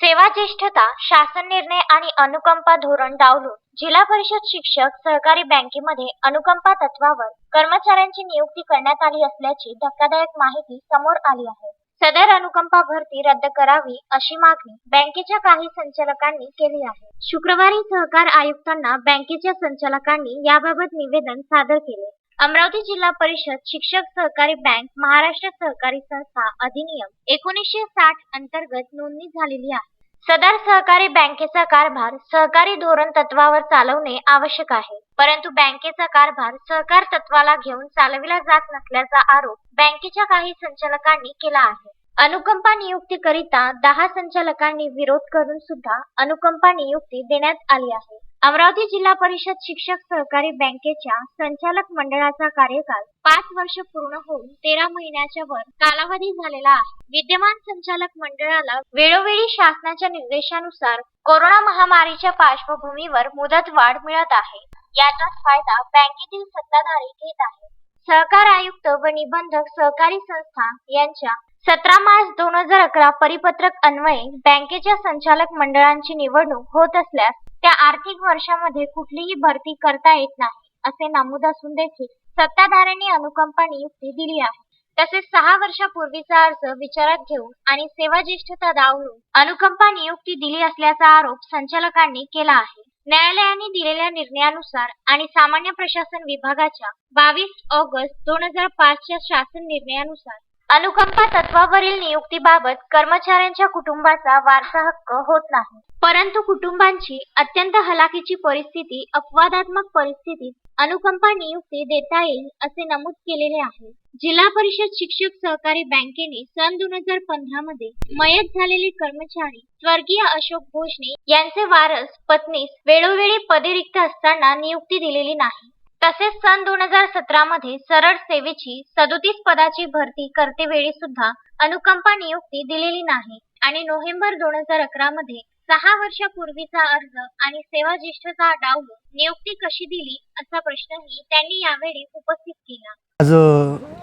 सेवा ज्येष्ठता शासन निर्णय आणि अनुकंपा धोरण डावलून जिल्हा परिषद शिक्षक सहकारी बँकेमध्ये अनुकंपा तत्वावर कर्मचाऱ्यांची नियुक्ती करण्यात आली असल्याची धक्कादायक माहिती समोर आली आहे. सदर अनुकंपा भरती रद्द करावी अशी मागणी बँकेच्या काही संचालकांनी केली आहे. शुक्रवारी सहकार आयुक्तांना बँकेच्या संचालकांनी याबाबत निवेदन सादर केले. अमरावती जिल्हा परिषद शिक्षक सहकारी बँक महाराष्ट्र सहकारी संस्था अधिनियम एकोणीसशे साठ अंतर्गत नोंदणी झालेली आहे. सदर सहकारी बँकेचा कारभार सहकारी धोरण तत्वावर चालवणे आवश्यक आहे. परंतु बँकेचा कारभार सहकार तत्वाला घेऊन चालविला जात नसल्याचा आरोप बँकेच्या काही संचालकांनी केला आहे. अनुकंपा नियुक्तीकरिता दहा संचालकांनी विरोध करून सुद्धा अनुकंपा नियुक्ती देण्यात आली आहे. अमरावती जिल्हा परिषद शिक्षक सहकारी बँकेच्या संचालक मंडळाचा कार्यकाल पाच वर्ष पूर्ण होऊन तेरा महिन्याच्या वर कालावधी झालेला आहे. विद्यमान संचालक मंडळाला वेळोवेळी शासनाच्या निर्देशानुसार कोरोना महामारीच्या पार्श्वभूमीवर मुदत वाढ मिळत आहे. याचाच फायदा बँकेतील सत्ताधारी घेत आहे सहकार आयुक्त व निबंधक सहकारी संस्था यांच्या सतरा मार्च दोन हजार अकरा परिपत्रक अन्वये बँकेच्या संचालक मंडळांची निवडणूक होत असल्यास त्या आर्थिक वर्षामध्ये कुठलीही भरती करता येत नाही असे नमूद असून देखील सत्ताधाऱ्यांनी अनुकंपा नियुक्ती दिली आहे. तसेच सहा वर्षापूर्वीचा अर्ज विचारात घेऊन आणि सेवा ज्येष्ठता अनुकंपा नियुक्ती दिली असल्याचा आरोप संचालकांनी केला आहे. न्यायालयाने दिलेल्या निर्णयानुसार आणि सामान्य प्रशासन विभागाच्या बावीस ऑगस्ट दोन हजार पाचच्या शासन निर्णयानुसार अनुकंपा तत्वावरील नियुक्तीबाबत कर्मचाऱ्यांच्या कुटुंबाचा वारसा हक्क होत नाही. परंतु कुटुंबांची अत्यंत हलाखीची परिस्थिती अपवादात्मक परिस्थितीत अनुकंपा नियुक्ती देता येईल असे नमूद केलेले आहे. जिल्हा परिषद शिक्षक सहकारी बँकेने सन दोन हजार पंधरा मध्ये मयत झालेले कर्मचारी स्वर्गीय अशोक भोसने यांचे वारस पत्नीस वेळोवेळी पदे रिक्त असताना नियुक्ती दिलेली नाही. तसेच सन दोन हजार सतरा मध्ये सरळ सेवेची सदोतीस पदाची भरती करतेवेळी सुद्धा अनुकंपा नियुक्ती दिलेली नाही. आणि नोव्हेंबर दोन हजार अकरा मध्ये सहा वर्षापूर्वीचा अर्ज आणि सेवा ज्येष्ठता डावलून नियुक्ती कशी दिली असा प्रश्नही त्यांनी यावेळी उपस्थित केला. आज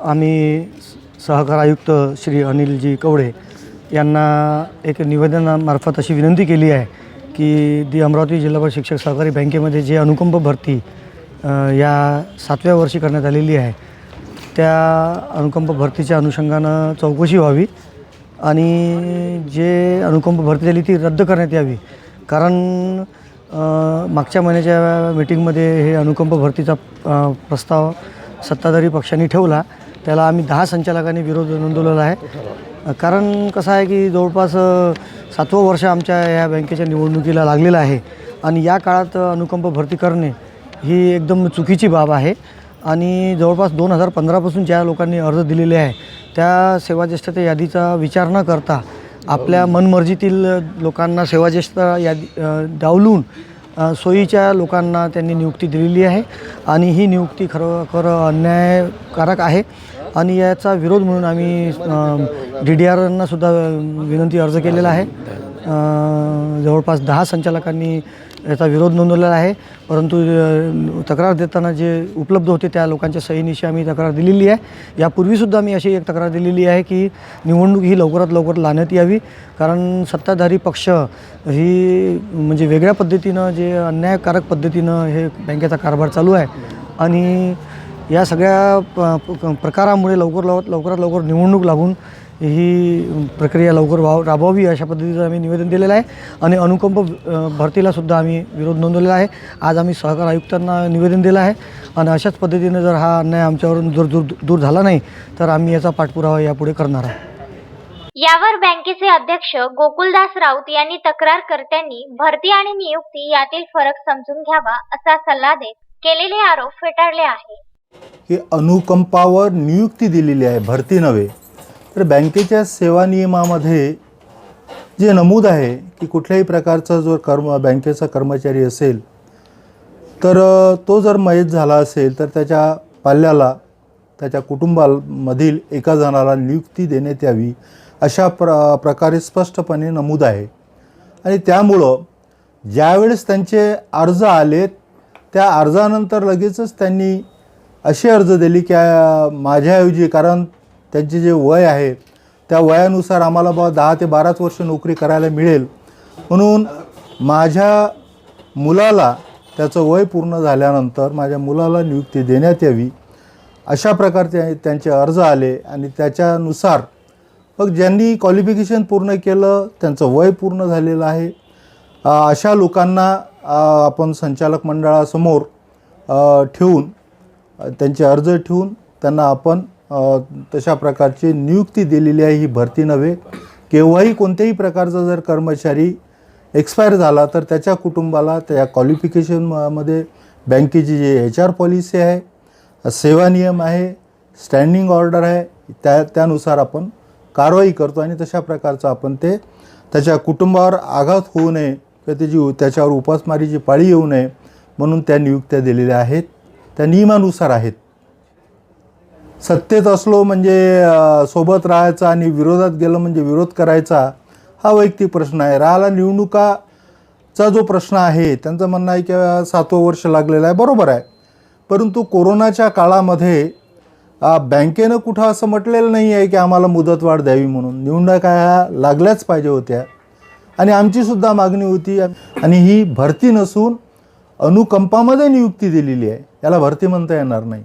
आम्ही सहकार आयुक्त श्री अनिलजी कवडे यांना एक निवेदनामार्फत अशी विनंती केली आहे की दी अमरावती जिल्हा शिक्षक सहकारी बँकेमध्ये जे अनुकंप भरती या सातव्या वर्षी करण्यात आलेली आहे. त्या अनुकंप भरतीच्या अनुषंगानं चौकशी व्हावी आणि जे अनुकंप भरती झाली ती रद्द करण्यात यावी. कारण मागच्या महिन्याच्या मीटिंगमध्ये हे अनुकंप भरतीचा प्रस्ताव सत्ताधारी पक्षांनी ठेवला. त्याला आम्ही दहा संचालकांनी विरोध नोंदवलेला आहे. कारण कसं आहे की जवळपास सातवं वर्ष आमच्या या बँकेच्या निवडणुकीला लागलेलं आहे. आणि या काळात अनुकंप भरती करणे ही एकदम चुकीची बाब आहे. आणि जवळपास दोन हजार पंधरापासून ज्या लोकांनी अर्ज दिलेले आहे त्या सेवाज्येष्ठता यादीचा विचार न करता आपल्या मनमर्जीतील लोकांना सेवाज्येष्ठता यादी डावलून सोयीच्या लोकांना त्यांनी नियुक्ती दिलेली आहे. आणि ही नियुक्ती खरोखर अन्यायकारक आहे. आणि याचा विरोध म्हणून आम्ही डी डी आरांना सुद्धा विनंती अर्ज केलेला आहे. जवळपास दहा संचालकांनी याचा विरोध नोंदवलेला आहे. परंतु तक्रार देताना जे उपलब्ध होते त्या लोकांच्या सहीनिशी आम्ही तक्रार दिलेली आहे. यापूर्वीसुद्धा आम्ही अशी एक तक्रार दिलेली आहे की निवडणूक ही लवकरात लवकर लावण्यात यावी. कारण सत्ताधारी पक्ष ही म्हणजे वेगळ्या पद्धतीनं जे अन्यायकारक पद्धतीनं हे बँकेचा कारभार चालू आहे. आणि या सगळ्या प- प्रकारामुळे लवकर लवकर लवकरात लवकर निवडणूक लागून ही प्रक्रिया लवकर वाव राबवावी अशा पद्धतीचं आम्ही निवेदन दिलेलं आहे. आणि अनुकंप अ, भरतीला सुद्धा आम्ही विरोध नोंदवलेला आहे. आज आम्ही सहकार आयुक्तांना निवेदन दिलं आहे. आणि अशाच पद्धतीनं जर हा अन्याय आमच्यावरून जर दूर दूर झाला नाही तर आम्ही याचा पाठपुरावा यापुढे करणार आहे. यावर बँकेचे अध्यक्ष गोकुलदास राऊत यांनी तक्रारकर्त्यांनी भरती आणि नियुक्ती यातील फरक समजून घ्यावा असा सल्ला देत केलेले आरोप फेटाळले आहे ही अनुकंपावर नियुक्ती दिलेली आहे भरती नव्हे. तर बँकेच्या सेवा नियमामध्ये जे नमूद आहे की कुठल्याही प्रकारचा जो कर्म बँकेचा कर्मचारी असेल तर तो जर मयत झाला असेल तर त्याच्या पाल्याला त्याच्या कुटुंबामधील एका जणाला नियुक्ती देण्यात यावी अशा प्र प्रकारे स्पष्टपणे नमूद आहे. आणि त्यामुळं ज्यावेळेस त्यांचे अर्ज आले त्या अर्जानंतर लगेचच त्यांनी असे अर्ज दिले की माझ्याऐवजी कारण त्यांचे जे वय आहे त्या वयानुसार आम्हाला बा दहा ते बाराच वर्ष नोकरी करायला मिळेल. म्हणून माझ्या मुलाला त्याचं वय पूर्ण झाल्यानंतर माझ्या मुलाला नियुक्ती देण्यात यावी अशा प्रकारचे त्यांचे अर्ज आले आणि त्याच्यानुसार मग ज्यांनी क्वालिफिकेशन पूर्ण केलं त्यांचं वय पूर्ण झालेलं आहे. अशा लोकांना आपण संचालक मंडळासमोर ठेवून त्यांचे अर्ज ठेवून त्यांना आपण तशा प्रकारची नियुक्ती दिलेली आहे ही भरती नव्हे. केव्हाही कोणत्याही प्रकारचा जर कर्मचारी एक्सपायर झाला तर त्याच्या कुटुंबाला त्या क्वालिफिकेशनमध्ये बँकेची जी एच आर पॉलिसी आहे सेवा नियम आहे स्टँडिंग ऑर्डर आहे त्या त्यानुसार आपण कारवाई करतो आणि तशा प्रकारचं आपण ते त्याच्या कुटुंबावर आघात होऊ नये किंवा त्याची त्याच्यावर उपासमारीची पाळी येऊ नये म्हणून त्या नियुक्त्या दिलेल्या आहेत. त्या नियमानुसार आहेत. सत्तेत असलो म्हणजे सोबत राहायचा आणि विरोधात गेलं म्हणजे विरोध करायचा हा वैयक्तिक प्रश्न आहे. राहिला निवडणुकाचा जो प्रश्न आहे त्यांचं म्हणणं आहे की सातवं वर्ष लागलेलं आहे. बरोबर आहे. परंतु कोरोनाच्या काळामध्ये बँकेनं कुठं असं म्हटलेलं नाही आहे की आम्हाला मुदतवाढ द्यावी म्हणून. निवडणुका ह्या लागल्याच पाहिजे होत्या. आणि आमचीसुद्धा मागणी होती आणि ही भरती नसून अनुकंपामध्ये नियुक्ती दिलेली आहे. याला भरती म्हणता येणार नाही.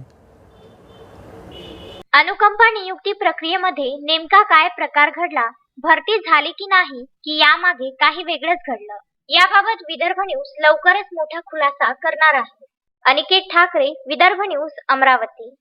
अनुकंपा नियुक्ती प्रक्रियेमध्ये नेमका काय प्रकार घडला भरती झाली की नाही की यामागे काही वेगळंच घडलं. याबाबत विदर्भ न्यूज लवकरच मोठा खुलासा करणार आहे. अनिकेत ठाकरे विदर्भ न्यूज अमरावती.